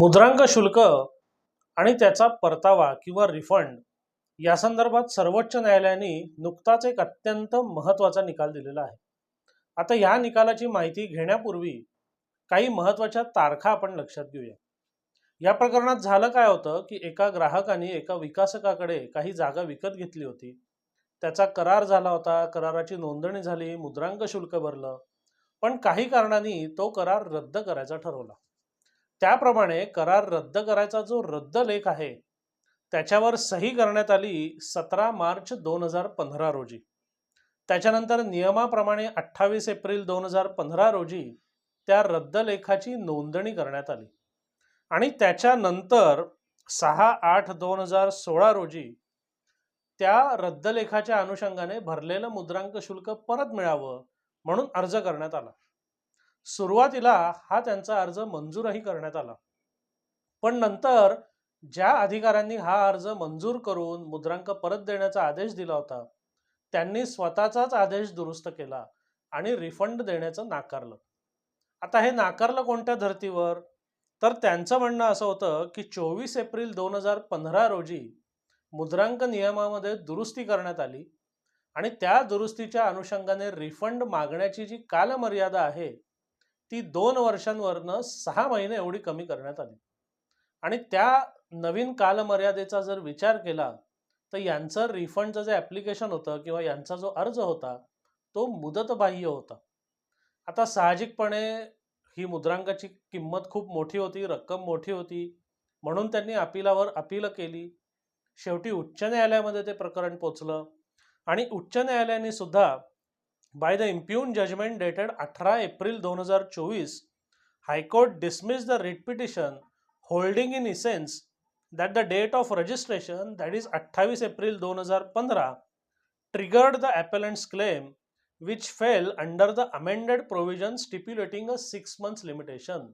मुद्रांक शुल्क आणि त्याचा परतावा किंवा रिफंड या संदर्भात सर्वोच्च न्यायालयाने नुकताच एक अत्यंत महत्त्वाचा निकाल दिलेला आहे. आता या निकालाची माहिती घेण्यापूर्वी काही महत्त्वाच्या तारखा आपण लक्षात घेऊया. या प्रकरणात झालं काय होतं की एका ग्राहकाने एका विकासकाकडे काही जागा विकत घेतली होती. त्याचा करार झाला होता कराराची नोंदणी झाली मुद्रांक शुल्क भरलं. पण काही कारणांनी तो करार रद्द करायचा ठरवला. त्याप्रमाणे करार रद्द करायचा जो रद्द लेख आहे त्याच्यावर सही करण्यात आली सतरा मार्च दोन हजार पंधरा रोजी. त्याच्यानंतर नियमाप्रमाणे अठ्ठावीस एप्रिल दोन हजार पंधरा रोजी त्या रद्द लेखाची नोंदणी करण्यात आली. आणि त्याच्यानंतर सहा आठ दोन हजार सोळा रोजी त्या रद्द लेखाच्या अनुषंगाने भरलेलं मुद्रांक शुल्क परत मिळावं म्हणून अर्ज करण्यात आला. सुरुवातीला हा त्यांचा अर्ज मंजूरही करण्यात आला. पण नंतर ज्या अधिकाऱ्यांनी हा अर्ज मंजूर करून मुद्रांक परत देण्याचा आदेश दिला होता त्यांनी स्वतःचाच आदेश दुरुस्त केला आणि रिफंड देण्याचं नाकारलं. आता हे नाकारलं कोणत्या धर्तीवर? तर त्यांचं म्हणणं असं होतं की चोवीस एप्रिल दोन हजार पंधरा रोजी मुद्रांक नियमामध्ये दुरुस्ती करण्यात आली आणि त्या दुरुस्तीच्या अनुषंगाने रिफंड मागण्याची जी कालमर्यादा आहे ती दोन वर्षांवरनं सहा महिने एवढी कमी करण्यात आली. आणि त्या नवीन कालमर्यादेचा जर विचार केला तर यांचं रिफंडचं जे ॲप्लिकेशन होतं किंवा यांचा जो अर्ज होता तो मुदतबाह्य होता. आता साहजिकपणे ही मुद्रांकाची किंमत खूप मोठी होती रक्कम मोठी होती म्हणून त्यांनी अपिलावर अपील केली. शेवटी उच्च न्यायालयामध्ये ते प्रकरण पोचलं. आणि उच्च न्यायालयाने सुद्धा by the impugned judgment dated अठरा एप्रिल दोन हजार चोवीस high court dismiss the writ petition holding in essence that the date of registration that is अठ्ठावीस एप्रिल दोन हजार पंधरा triggered the appellants claim which fell under the amended provision stipulating a six months limitation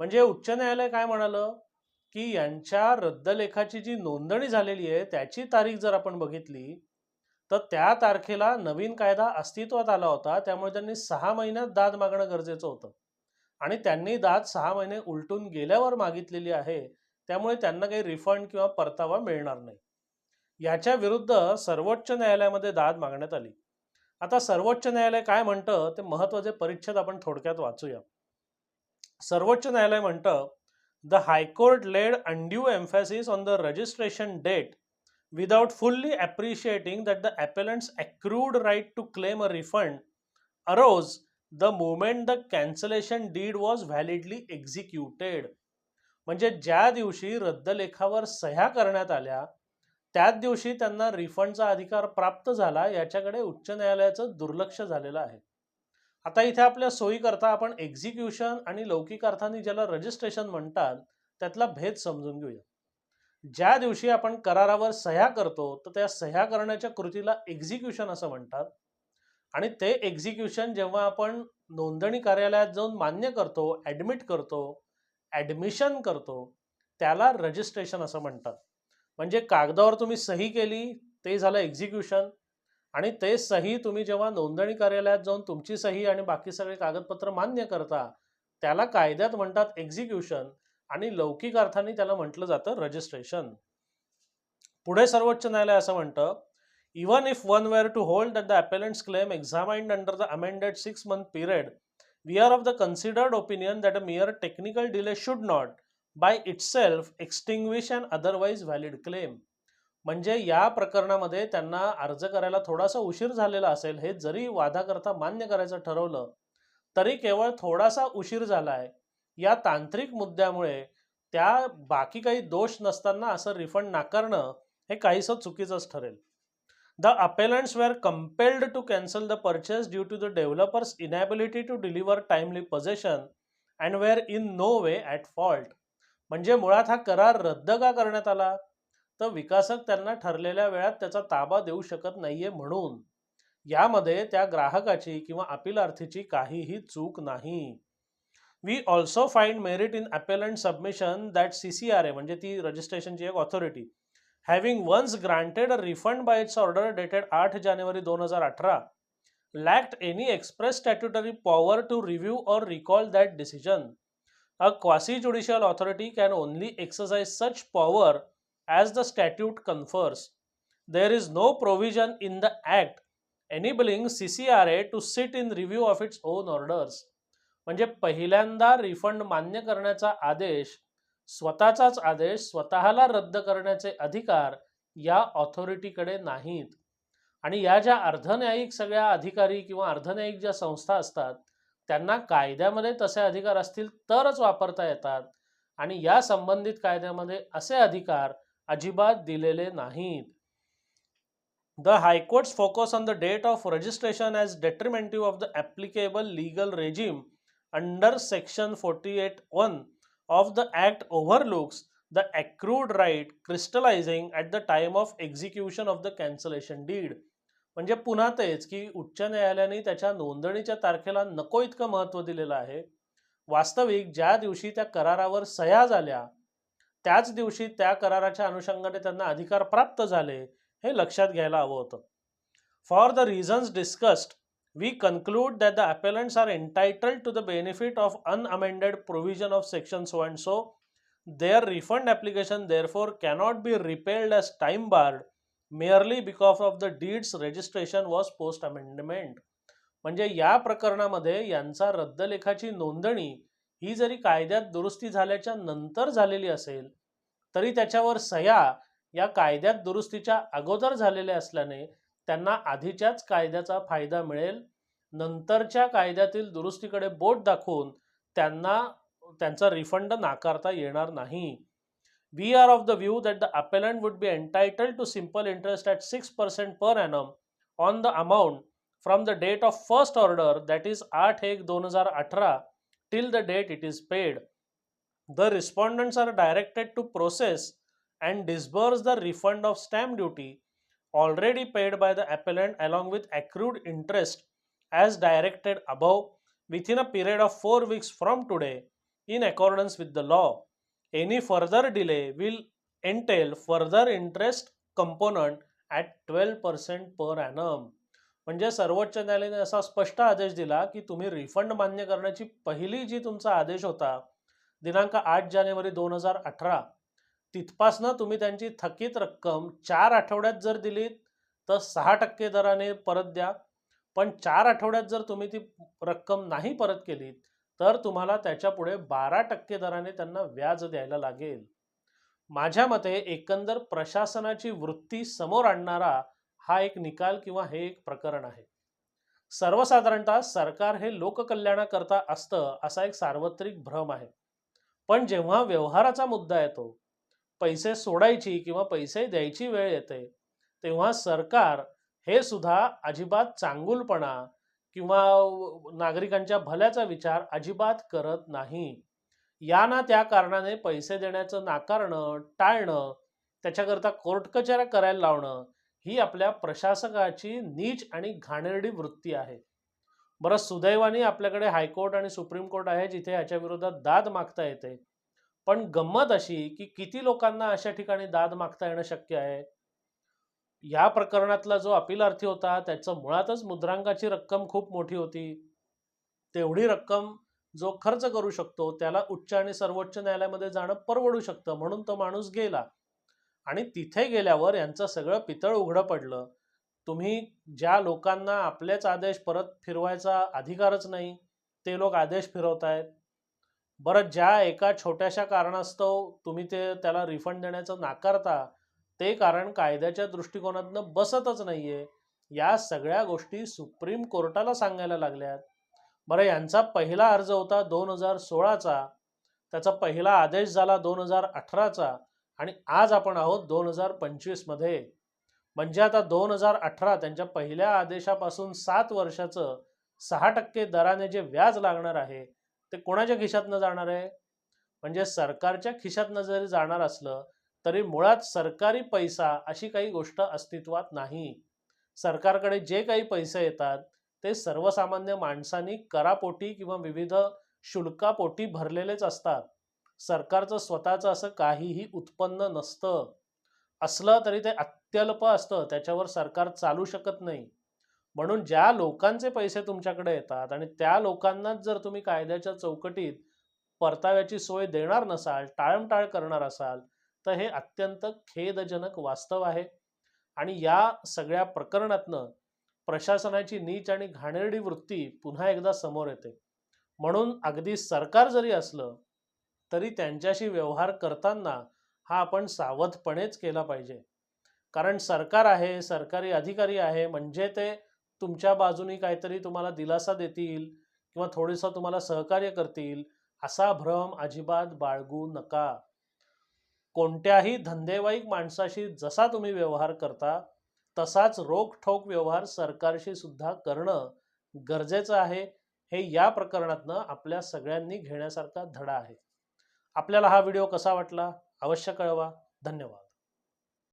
म्हणजे उच्च न्यायालय काय म्हणालं? की यांच्या रद्दलेखाची जी नोंदणी झालेली आहे त्याची तारीख जर आपण बघितली तर त्या तारखेला नवीन कायदा अस्तित्वात आला होता त्यामुळे त्यांनी सहा महिन्यात दाद मागणं गरजेचं होतं. आणि त्यांनी दाद सहा महिने उलटून गेल्यावर मागितलेली आहे त्यामुळे त्यांना काही रिफंड किंवा परतावा मिळणार नाही. याच्या विरुद्ध सर्वोच्च न्यायालयामध्ये दाद मागण्यात आली. आता सर्वोच्च न्यायालय काय म्हणतं ते महत्त्वाचे परिच्छेद आपण थोडक्यात वाचूया. सर्वोच्च न्यायालय म्हणतं the high court laid undue emphasis on the registration date without fully appreciating that the appellant's accrued right to claim a refund arose the moment the cancellation deed was validly executed. म्हणजे ज्या दिवशी रद्द लेखावर सह्या करण्यात आल्या त्याच दिवशी त्यांना रिफंडचा अधिकार प्राप्त झाला याच्याकडे उच्च न्यायालयाचं दुर्लक्ष झालेलं आहे. आता इथे आपल्या सोयीकरता आपण एक्झिक्युशन आणि लौकिक अर्थाने ज्याला रजिस्ट्रेशन म्हणतात त्यातला भेद समजून घेऊया. ज्या दिवशी आपण करारावर सह्या करतो तर त्या सह्या करण्याच्या कृतीला एक्झिक्युशन असं म्हणतात. आणि ते एक्झिक्युशन जेव्हा आपण नोंदणी कार्यालयात जाऊन मान्य करतो ॲडमिट करतो ॲडमिशन करतो त्याला रजिस्ट्रेशन असं म्हणतात. म्हणजे कागदावर तुम्ही सही केली ते झालं एक्झिक्युशन आणि ते सही तुम्ही जेव्हा नोंदणी कार्यालयात जाऊन तुमची सही आणि बाकी सगळे कागदपत्र मान्य करता त्याला कायद्यात म्हणतात एक्झिक्युशन आणि लौकिक अर्थाने त्याला म्हटलं जातं रजिस्ट्रेशन पुढे सर्वोच्च न्यायालय असं म्हणतं even if one were to hold that the appellants claim examined under the amended six month period we are of the considered opinion that a mere technical delay should not by itself extinguish and otherwise valid claim म्हणजे या प्रकरणामध्ये त्यांना अर्ज करायला थोडासा उशीर झालेला असेल हे जरी वादाकरता मान्य करायचं ठरवलं तरी केवळ थोडासा उशीर झाला आहे या तांत्रिक मुद्द्यामुळे त्या बाकी काही दोष नसताना असं रिफंड नाकारणं हे काहीसं चुकीचंच ठरेल. The appellants were compelled to cancel the purchase due to the developers inability to deliver timely possession and were in no way at fault म्हणजे मुळात हा करार रद्द का करण्यात आला? तर विकासक त्यांना ठरलेल्या वेळात त्याचा ताबा देऊ शकत नाहीये म्हणून. यामध्ये त्या ग्राहकाची किंवा अपिलार्थीची काहीही चूक नाही. We also find merit in appellant submission that C C R A म्हणजे ती रजिस्ट्रेशनची एक authority having once granted a refund by its order dated आठ जानेवारी दोन हजार अठरा lacked any express statutory power to review or recall that decision a quasi judicial authority can only exercise such power as the statute confers there is no provision in the act enabling C C R A to sit in review of its own orders म्हणजे पहिल्यांदा refund मान्य करण्याचा आदेश स्वतःचाच आदेश स्वतःला रद्द करण्याचे अधिकार या ऑथॉरिटीकडे नाहीत. आणि या ज्या अर्धन्यायिक सगळ्या अधिकारी किंवा अर्धन्यायिक ज्या संस्था असतात त्यांना कायद्यामध्ये तसे अधिकार असतील तरच वापरता येतात आणि या संबंधित कायद्यामध्ये असे अधिकार अजिबात दिलेले नाहीत. The high court's focus on the date of registration as determinative of the applicable legal regime under section forty eight one of the act overlooks the accrued right crystallizing at the time of execution of the cancellation deed. म्हणजे पुन्हा तेच की उच्च न्यायालयाने त्याच्या नोंदणीच्या तारखेला नको इतकं महत्त्व दिलेलं आहे. वास्तविक ज्या दिवशी त्या करारावर सह्या झाल्या त्याच दिवशी त्या कराराच्या अनुषंगाने त्यांना अधिकार प्राप्त झाले हे लक्षात घ्यायला हवं होतं. For the reasons discussed we conclude that the appellants are entitled to the benefit of unamended provision of section so and so. their refund application therefore cannot be repealed as time barred merely because of the deed's registration was post amendment म्हणजे या प्रकरणामध्ये यांचा रद्द लेखाची नोंदणी ही जरी कायद्यात दुरुस्ती झाल्याच्यानंतर झालेली असेल तरी त्याच्यावर सह्या या कायद्यात दुरुस्तीच्या अगोदर झालेल्या असल्याने त्यांना आधीच्याच कायद्याचा फायदा मिळेल. नंतरच्या कायद्यातील दुरुस्तीकडे बोट दाखवून त्यांना त्यांचा रिफंड नाकारता येणार नाही. We are of the view that the appellant would be entitled to simple interest at six percent per annum on the amount from the date of first order that is आठ एक दोन हजार अठरा till the date it is paid the respondents are directed to process and disburse the refund of stamp duty already paid by the appellant along with accrued interest as directed above within a period of 4 weeks from today in accordance with the law. Any further delay will entail further interest component at 12% per annum. म्हणजे सर्वोच्च न्यायालयाने असा स्पष्ट आदेश दिला की तुम्ही refund मान्य करण्याची पहिली जी तुमचा आदेश होता दिनांक आठ जानेवारी दोन हजार अठरा तिथपासनं तुम्ही त्यांची थकीत रक्कम चार आठवड्यात जर दिलीत तर सहा टक्के दराने परत द्या. पण चार आठवड्यात जर तुम्ही ती रक्कम नाही परत केली तर तुम्हाला त्याच्यापुढे बारा टक्के दराने त्यांना व्याज द्यायला लागेल. माझ्या मते एकंदर प्रशासनाची वृत्ती समोर आणणारा हा एक निकाल किंवा हे एक प्रकरण आहे. सर्वसाधारणतः सरकार हे लोककल्याणाकरता असतं असा एक सार्वत्रिक भ्रम आहे. पण जेव्हा व्यवहाराचा मुद्दा येतो पैसे सोडायची किंवा पैसे द्यायची वेळ येते तेव्हा सरकार हे सुद्धा अजिबात चांगुलपणा किंवा नागरिकांच्या भल्याचा विचार अजिबात करत नाही. या ना त्या कारणाने पैसे देण्याचं नाकारणं टाळणं त्याच्याकरता कोर्ट कचऱ्या करायला लावणं ही आपल्या प्रशासकाची नीच आणि घाणेरडी वृत्ती आहे. बरं सुदैवाने आपल्याकडे हायकोर्ट आणि सुप्रीम कोर्ट आहे जिथे याच्या विरोधात दाद मागता येते. पण गंमत अशी की किती लोकांना अशा ठिकाणी दाद मागता येणं शक्य आहे? या प्रकरणातला जो अपिलार्थी होता त्याचं मुळातच मुद्रांकाची रक्कम खूप मोठी होती. तेवढी रक्कम जो खर्च करू शकतो त्याला उच्च आणि सर्वोच्च न्यायालयामध्ये जाणं परवडू शकतं म्हणून तो माणूस गेला. आणि तिथे गेल्यावर यांचं सगळं पितळ उघडं पडलं. तुम्ही ज्या लोकांना आपलेच आदेश परत फिरवायचा अधिकारच नाही ते लोक आदेश फिरवतायत. बरं ज्या एका छोट्याशा कारणास्तव तुम्ही ते त्याला रिफंड देण्याचं नाकारता ते कारण कायद्याच्या दृष्टिकोनातनं बसतच नाहीये. या सगळ्या गोष्टी सुप्रीम कोर्टाला सांगायला लागल्यात. बरं यांचा पहिला अर्ज होता दोन हजार सोळाचा. त्याचा पहिला आदेश झाला दोन हजार अठराचा. आणि आज आपण आहोत दोन हजार पंचवीसमध्ये. म्हणजे आता दोन हजार अठरा त्यांच्या पहिल्या आदेशापासून सात वर्षाचं सहा टक्के दराने जे व्याज लागणार आहे ते कोणाच्या खिशातनं जाणार आहे? म्हणजे सरकारच्या खिशातनं जरी जाणार असलं तरी मुळात सरकारी पैसा अशी काही गोष्ट अस्तित्वात नाही. सरकारकडे जे काही पैसे येतात ते सर्वसामान्य माणसांनी करापोटी किंवा विविध शुल्कापोटी भरलेलेच असतात. सरकारचं स्वतःचं असं काहीही उत्पन्न नसतं. असलं तरी ते अत्यल्प असतं. त्याच्यावर सरकार चालू शकत नाही. म्हणून ज्या लोकांचे पैसे तुमच्याकडे येतात आणि त्या लोकांनाच जर तुम्ही कायद्याच्या चौकटीत परताव्याची सोय देणार नसाल टाळमटाळ करणार असाल तर हे अत्यंत खेदजनक वास्तव आहे. आणि या सगळ्या प्रकरणातनं प्रशासनाची नीच आणि घाणेरडी वृत्ती पुन्हा एकदा समोर येते. म्हणून अगदी सरकार जरी असलं तरी त्यांच्याशी व्यवहार करताना हा आपण सावधपणेच केला पाहिजे. कारण सरकार आहे सरकारी अधिकारी आहे म्हणजे ते तुमच्या बाजूनी काहीतरी तुम्हाला दिलासा देतील किंवा थोडंसं तुम्हाला सहकार्य करतील असा भ्रम अजिबात बाळगू नका. कोणत्याही धंदेवाईक माणसाशी जसा तुम्ही व्यवहार करता तसाच रोखठोक व्यवहार सरकारशी सुद्धा करणं गरजेचं आहे. हे या प्रकरणातनं आपल्या सगळ्यांनी घेण्यासारखा धडा आहे. आपल्याला हा व्हिडिओ कसा वाटला? अवश्य कळवा. धन्यवाद.